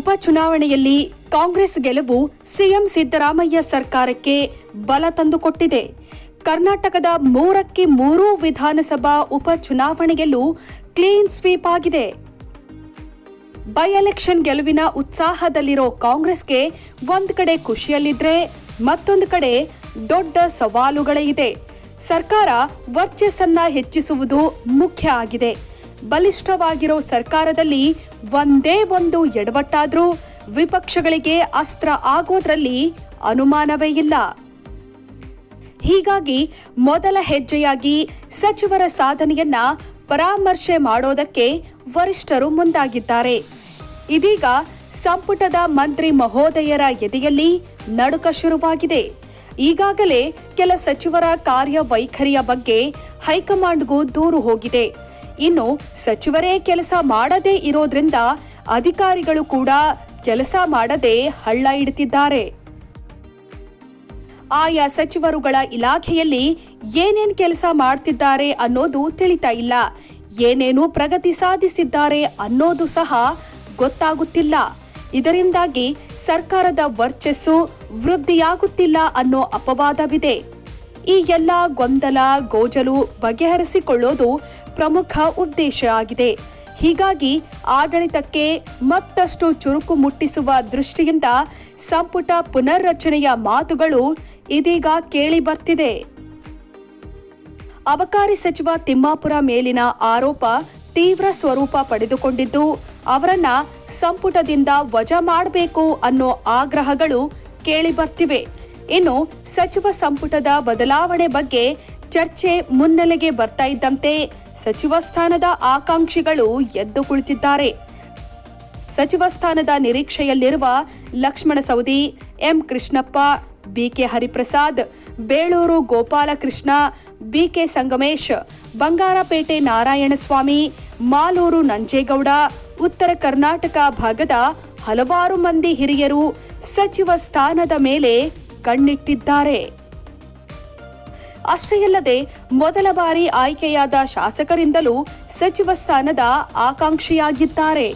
ಉಪಚುನಾವಣೆಯಲ್ಲಿ ಕಾಂಗ್ರೆಸ್ ಗೆಲುವು ಸಿಎಂ ಸಿದ್ದರಾಮಯ್ಯ ಸರ್ಕಾರಕ್ಕೆ ಬಲ ತಂದುಕೊಟ್ಟಿದೆ. ಕರ್ನಾಟಕದ ಮೂರಕ್ಕೆ ಮೂರು ವಿಧಾನಸಭಾ ಉಪಚುನಾವಣೆಯಲ್ಲೂ ಕ್ಲೀನ್ ಸ್ವೀಪ್ ಆಗಿದೆ. ಬೈ ಎಲೆಕ್ಷನ್ ಗೆಲುವಿನ ಉತ್ಸಾಹದಲ್ಲಿರೋ ಕಾಂಗ್ರೆಸ್ಗೆ ಒಂದು ಕಡೆ ಖುಷಿಯಲ್ಲಿದ್ರೆ ಮತ್ತೊಂದು ಕಡೆ ದೊಡ್ಡ ಸವಾಲುಗಳೇ ಇದೆ. ಸರ್ಕಾರ ವರ್ಚಸ್ಸನ್ನ ಹೆಚ್ಚಿಸುವುದು ಮುಖ್ಯ ಆಗಿದೆ. ಬಲಿಷ್ಠವಾಗಿರೋ ಸರ್ಕಾರದಲ್ಲಿ ಒಂದೇ ಒಂದು ಎಡವಟ್ಟಾದ್ರೂ ವಿಪಕ್ಷಗಳಿಗೆ ಅಸ್ತ್ರ ಆಗೋದ್ರಲ್ಲಿ ಅನುಮಾನವೇ ಇಲ್ಲ. ಹೀಗಾಗಿ ಮೊದಲ ಹೆಜ್ಜೆಯಾಗಿ ಸಚಿವರ ಸಾಧನೆಯನ್ನ ಪರಾಮರ್ಶೆ ಮಾಡೋದಕ್ಕೆ ವರಿಷ್ಠರು ಮುಂದಾಗಿದ್ದಾರೆ. ಇದೀಗ ಸಂಪುಟದ ಮಂತ್ರಿ ಮಹೋದಯರ ಎದೆಯಲ್ಲಿ ನಡುಕ ಶುರುವಾಗಿದೆ. ಈಗಾಗಲೇ ಕೆಲ ಸಚಿವರ ಕಾರ್ಯವೈಖರಿಯ ಬಗ್ಗೆ ಹೈಕಮಾಂಡ್ಗೂ ದೂರು ಹೋಗಿದೆ. ಇನ್ನು ಸಚಿವರೇ ಕೆಲಸ ಮಾಡದೇ ಇರೋದ್ರಿಂದ ಅಧಿಕಾರಿಗಳು ಕೂಡ ಕೆಲಸ ಮಾಡದೆ ಹಳ್ಳ ಇಡ್ತಿದ್ದಾರೆ. ಆಯಾ ಸಚಿವರುಗಳ ಇಲಾಖೆಯಲ್ಲಿ ಏನೇನ್ ಕೆಲಸ ಮಾಡ್ತಿದ್ದಾರೆ ಅನ್ನೋದು ತಿಳಿತಾ ಇಲ್ಲ. ಏನೇನು ಪ್ರಗತಿ ಸಾಧಿಸಿದ್ದಾರೆ ಅನ್ನೋದು ಸಹ ಗೊತ್ತಾಗುತ್ತಿಲ್ಲ. ಇದರಿಂದಾಗಿ ಸರ್ಕಾರದ ವರ್ಚಸ್ಸು ವೃದ್ಧಿಯಾಗುತ್ತಿಲ್ಲ ಅನ್ನೋ ಅಪವಾದವಿದೆ. ಈ ಎಲ್ಲ ಗೊಂದಲ, ಗೋಜಲು ಬಗೆಹರಿಸಿಕೊಳ್ಳೋದು ಪ್ರಮುಖ ಉದ್ದೇಶ ಆಗಿದೆ. ಹೀಗಾಗಿ ಆಡಳಿತಕ್ಕೆ ಮತ್ತಷ್ಟು ಚುರುಕು ಮುಟ್ಟಿಸುವ ದೃಷ್ಟಿಯಿಂದ ಸಂಪುಟ ಪುನರ್ರಚನೆಯ ಮಾತುಗಳು ಇದೀಗ ಕೇಳಿ ಬರ್ತಿದೆ ಅಬಕಾರಿ ಸಚಿವ ತಿಮ್ಮಾಪುರ ಮೇಲಿನ ಆರೋಪ ತೀವ್ರ ಸ್ವರೂಪ ಪಡೆದುಕೊಂಡಿದ್ದು, ಅವರನ್ನ ಸಂಪುಟದಿಂದ ವಜಾ ಮಾಡಬೇಕು ಅನ್ನೋ ಆಗ್ರಹಗಳು ಕೇಳಿ ಬರ್ತಿವೆ ಇನ್ನು ಸಚಿವ ಸಂಪುಟದ ಬದಲಾವಣೆ ಬಗ್ಗೆ ಚರ್ಚೆ ಮುನ್ನೆಲೆಗೆ ಬರ್ತಾ ಇದ್ದಂತೆ ಸಚಿವ ಸ್ಥಾನದ ಆಕಾಂಕ್ಷಿಗಳು ಎದ್ದು ಕುಳಿತಿದ್ದಾರೆ. ಸಚಿವ ಸ್ಥಾನದ ನಿರೀಕ್ಷೆಯಲ್ಲಿರುವ Laxman Savadi, M Krishnappa, BK Hariprasad, Beluru Gopalakrishna, BK Sangamesh, Bangarapete Narayanaswamy, Maluru Nanjegowda, ಉತ್ತರ ಕರ್ನಾಟಕ ಭಾಗದ ಹಲವಾರು ಮಂದಿ ಹಿರಿಯರು ಸಚಿವ ಸ್ಥಾನದ ಮೇಲೆ ಕಣ್ಣಿಟ್ಟಿದ್ದಾರೆ. ಅಷ್ಟೇ ಅಲ್ಲದೆ ಮೊದಲ ಬಾರಿ ಆಯ್ಕೆಯಾದ ಶಾಸಕರಿಂದಲೂ ಸಚಿವ ಸ್ಥಾನದ ಆಕಾಂಕ್ಷಿಯಾಗಿದ್ದಾರೆ.